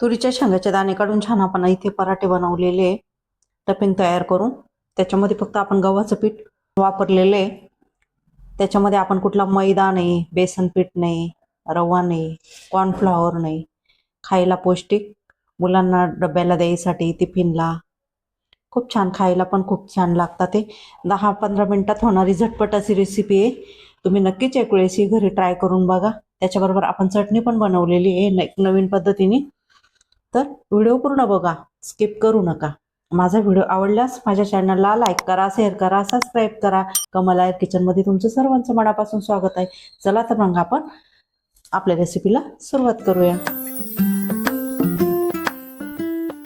तुरीच्या शेंगाचे दाणे काढून छान आपण इथे पराठे बनवलेले टपिंग तयार करून त्याच्यामध्ये फक्त आपण गव्हाचं पीठ वापरलेले. त्याच्यामध्ये आपण कुठला मैदा नाही बेसन पीठ नाही रवा नाही कॉर्नफ्लॉवर नाही खायला पौष्टिक. मुलांना डब्याला द्यायसाठी टिफिनला. खूप छान खायला पण खूप छान लागतात ते. दहा पंधरा मिनटात होणारी झटपट अशी रेसिपी आहे. तुम्ही नक्कीच एक वेळेस घरी ट्राय करून बघा. त्याच्याबरोबर आपण चटणी पण बनवलेली आहे न- एक नवीन पद्धतीने. तर व्हिडिओ पूर्ण बघा. स्किप करू नका. माझा व्हिडिओ आवडल्यास माझ्या चॅनलला लाईक करा शेअर करा सबस्क्राईब करा. कमला किचनमध्ये तुमचं सर्वांचं मनापासून स्वागत आहे. चला तर मग आपण आपल्या रेसिपीला सुरुवात करूया.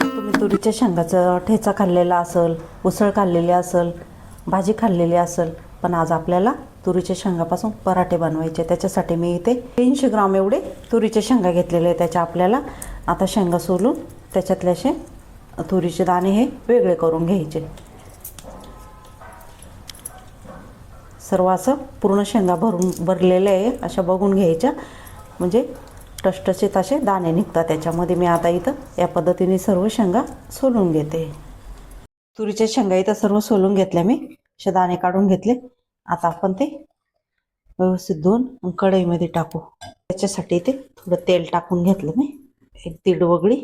तुम्ही तुरीच्या शेंगाचं ठेचा खाल्लेला असेल उसळ खाल्लेली असेल भाजी खाल्लेली असेल पण आज आपल्याला तुरीच्या शेंगापासून पराठे बनवायचे त्याच्यासाठी मी इथे तीनशे ग्राम एवढे तुरीच्या शेंगा घेतलेले आहे त्याच्या आपल्याला आता शेंगा सोलून त्याच्यातले असे तुरीचे दाणे हे वेगळे करून घ्यायचे. सर्व असं पूर्ण शेंगा भरून भरलेले आहे अशा बघून घ्यायच्या. म्हणजे टसटशीत असे दाणे निघतात. त्याच्यामध्ये मी आता इथं या पद्धतीने सर्व शेंगा सोलून घेते. तुरीच्या शेंगा इथं सर्व सोलून घेतल्या मी. असे दाणे काढून घेतले. आता आपण ते व्यवस्थित धुवून कढईमध्ये टाकू. त्याच्यासाठी ते थोडं तेल टाकून घेतलं मी. एक दीड वगळी.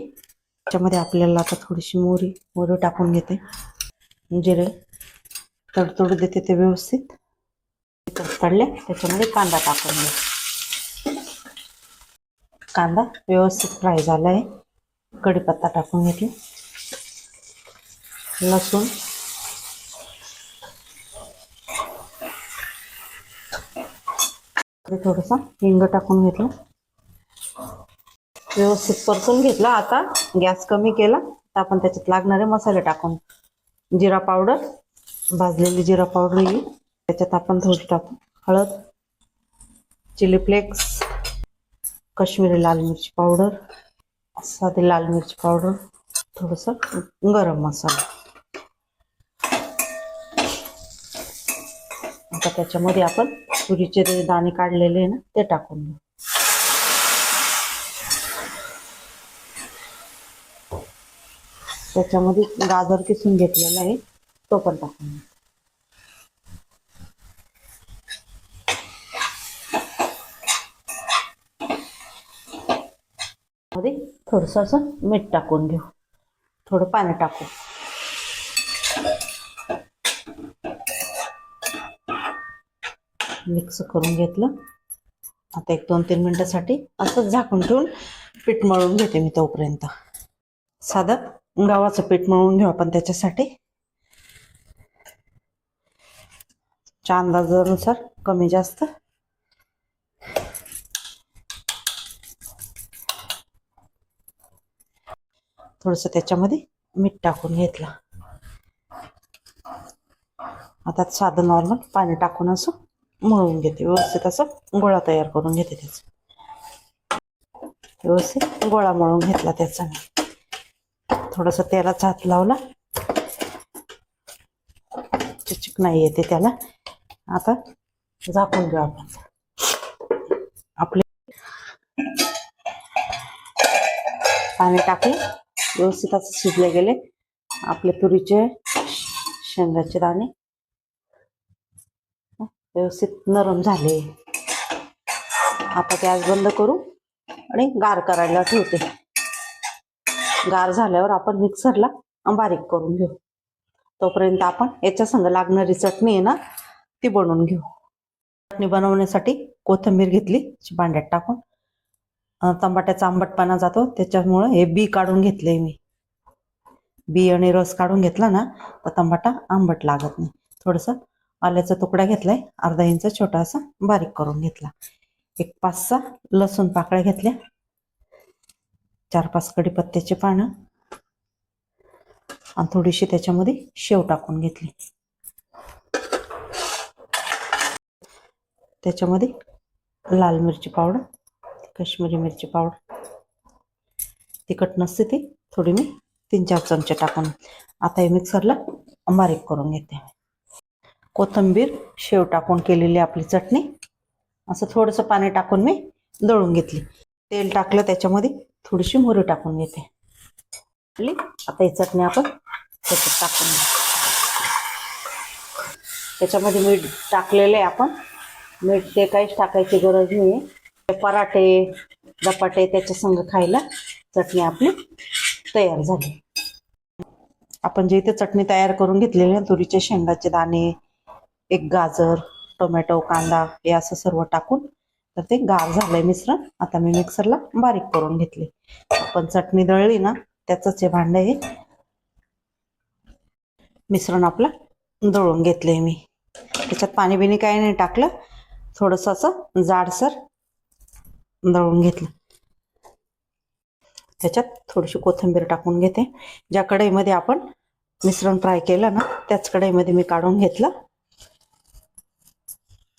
त्याच्यामध्ये आपल्याला आता थोडीशी मोहरी मोहरी टाकून घेते. जिरे तडतोड देते ते व्यवस्थित. तडल्या त्याच्यामध्ये कांदा टाकून घे. कांदा व्यवस्थित फ्राय झाला आहे कढीपत्ता टाकून घेतली. लसूण. थोडंसं हिंग टाकून घेतलं. व्यवस्थित परतून घेतला आता. गॅस कमी केला. तर आपण त्याच्यात लागणारे मसाले टाकून जिरा पावडर भाजलेली जिरा पावडर येईल त्याच्यात आपण थोडी टाकू. हळद चिली फ्लेक्स काश्मीरी लाल मिरची पावडर साधी लाल मिरची पावडर थोडंसं गरम मसाला. आता त्याच्यामध्ये आपण तुरीचे जे दाणे काढलेले आहे ना ते टाकून घेऊ. त्याच्यामध्ये गाजर किसून घेतलेला आहे. तो पण टाकून मध्ये थोडंसं असं मीठ टाकून घेऊ. थोडं पाणी टाकू. मिक्स करून घेतलं. आता एक दोन तीन मिनिटासाठी असंच झाकून ठेवून पीठ मळून घेते मी तोपर्यंत. साधं? गव्हाचं पीठ मळून घेऊ आपण त्याच्यासाठी. च्या अंदाजानुसार कमी जास्त. थोडस त्याच्यामध्ये मीठ टाकून घेतलं. आता साधं नॉर्मल पाणी टाकून असं मळून घेते. व्यवस्थित असं गोळा तयार करून घेते त्याचा. व्यवस्थित गोळा मळून घेतला त्याचा मी. थोडस तेलाचा हात लावला. चिकचिक नाही येते त्याला. आता झाकून घेऊ आपण. आपले पाणी टाकले. व्यवस्थित असं शिजले गेले. आपले तुरीचे शेंगाचे दाणे. व्यवस्थित नरम झाले. आता गॅस बंद करू आणि गार करायला ठेवते. गार झाल्यावर आपण मिक्सरला बारीक करून घेऊ. तोपर्यंत आपण याच्या संग लागणारी चटणी आहे ना ती बनवून घेऊ. चटणी बनवण्यासाठी कोथिंबीर घेतली भांड्यात टाकून. तंबाट्याचा टमाट्याचा आंबटपणा जातो त्याच्यामुळं हे बी काढून घेतले मी. बी आणि रस काढून घेतला ना तर टमाटा आंबट लागत नाही. थोडंसं आल्याचा तुकडा घेतलाय अर्धा इंच छोटासा बारीक करून घेतला. एक पाच सहा लसूण पाकळ्या घेतल्या. चार पाच कडीपत्त्याचे पानं आणि थोडीशी त्याच्यामध्ये शेव टाकून घेतली. त्याच्यामध्ये लाल मिरची पावडर काश्मीरी मिरची पावडर. तिखट नसते ती थोडी मी तीन चार चमचे टाकून आता हे मिक्सरला बारीक करून घेते. कोथिंबीर शेव टाकून केलेली आपली चटणी. असं थोडंसं पाणी टाकून मी दळून घेतली. तेल टाकलं त्याच्यामध्ये थोडीशी मोहरी टाकून घेते. आपली आता ही चटणी आपण त्याच्यात टाकून घेऊ. त्याच्यामध्ये मीठ टाकलेलं आहे आपण. मीठ ते काहीच टाकायची गरज नाही आहे पराठे धपाटे त्याच्या संग खायला चटणी आपली तयार झाली. आपण जे इथे चटणी तयार करून घेतलेली आहे तुरीचे शेंगाचे दाणे एक गाजर टोमॅटो कांदा हे असं सर्व टाकून तर ते गार झालंय मिश्रण. आता मी मिक्सरला बारीक करून घेतले. आपण चटणी दळली ना त्याचंच हे भांड हे मिश्रण आपलं दळून घेतलंय मी. त्याच्यात पाणी बिणी काही नाही टाकलं. थोडंसं असं जाडसर दळून घेतलं. त्याच्यात थोडीशी कोथिंबीर टाकून घेते. ज्या कढईमध्ये आपण मिश्रण फ्राय केलं ना त्याच कढईमध्ये मी काढून घेतलं.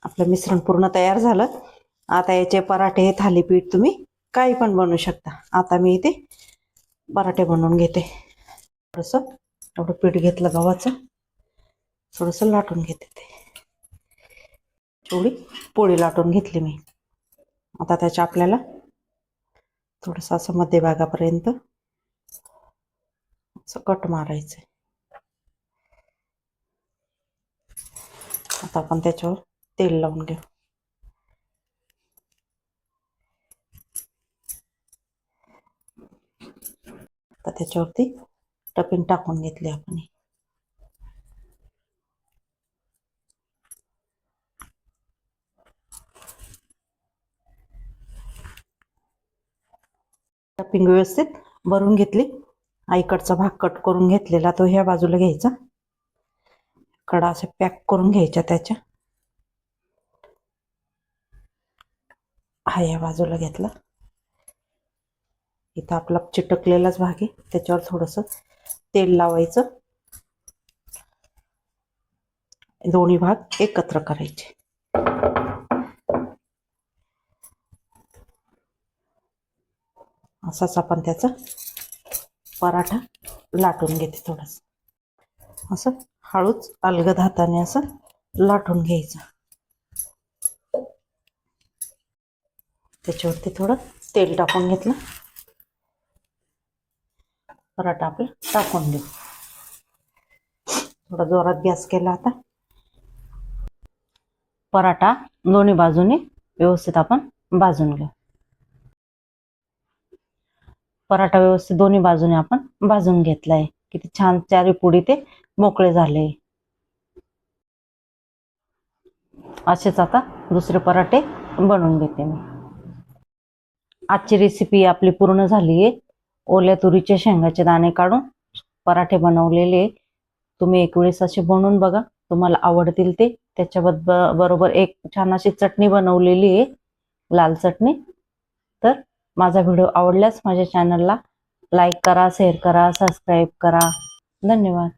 आपलं मिश्रण पूर्ण तयार झालं. आता याचे पराठे थालीपीठ तुम्ही काही पण बनवू शकता. आता मी इथे पराठे बनवून घेते. थोडंसं एवढं पीठ घेतलं गव्हाचं. थोडंसं लाटून घेते ते. थोडी पोळी लाटून घेतली मी. आता त्याच्या आपल्याला थोडंसं असं मध्यभागापर्यंत असं कट मारायचं आता आपण त्याच्यावर तेल लावून घेऊ आता त्याच्यावरती टपिंग टाकून घेतली आपण. टपिंग व्यवस्थित भरून घेतली. आईकडचा भाग कट करून घेतलेला तो ह्या बाजूला घ्यायचा. कडा असे पॅक करून घ्यायच्या त्याच्या. हा या बाजूला घेतला. इथं आपला चिटकलेलाच भाग आहे. त्याच्यावर थोडस तेल लावायचं. दोन्ही भाग एकत्र करायचे. असाच आपण त्याचा पराठा लाटून घेते थोडंसं. असं हळूच अलगद हाताने असं लाटून घ्यायचं. त्याच्यावरती थोडं तेल टाकून घेतलं. पराठा आपला टाकून देऊ. थोडा जोरात गॅस केला आता. पराठा दोन्ही बाजूने व्यवस्थित आपण भाजून घेऊ. पराठा व्यवस्थित दोन्ही बाजूने आपण भाजून घेतलाय. किती छान चारी पुडी ते मोकळे झाले. असेच आता दुसरे पराठे बनवून घेते मी. आजची रेसिपी आपली पूर्ण झाली आहे ओल्या तुरीचे शेंगाचे दाणे काढून पराठे बनवलेले तुम्ही एक वेळेस असे बनवून बघा. तुम्हाला आवडतील ते. त्याच्याबद्दल बरोबर एक छान अशी चटणी बनवलेली आहे. लाल चटणी. तर माझा व्हिडिओ आवडल्यास माझ्या चॅनलला लाईक करा शेअर करा सबस्क्राईब करा. धन्यवाद.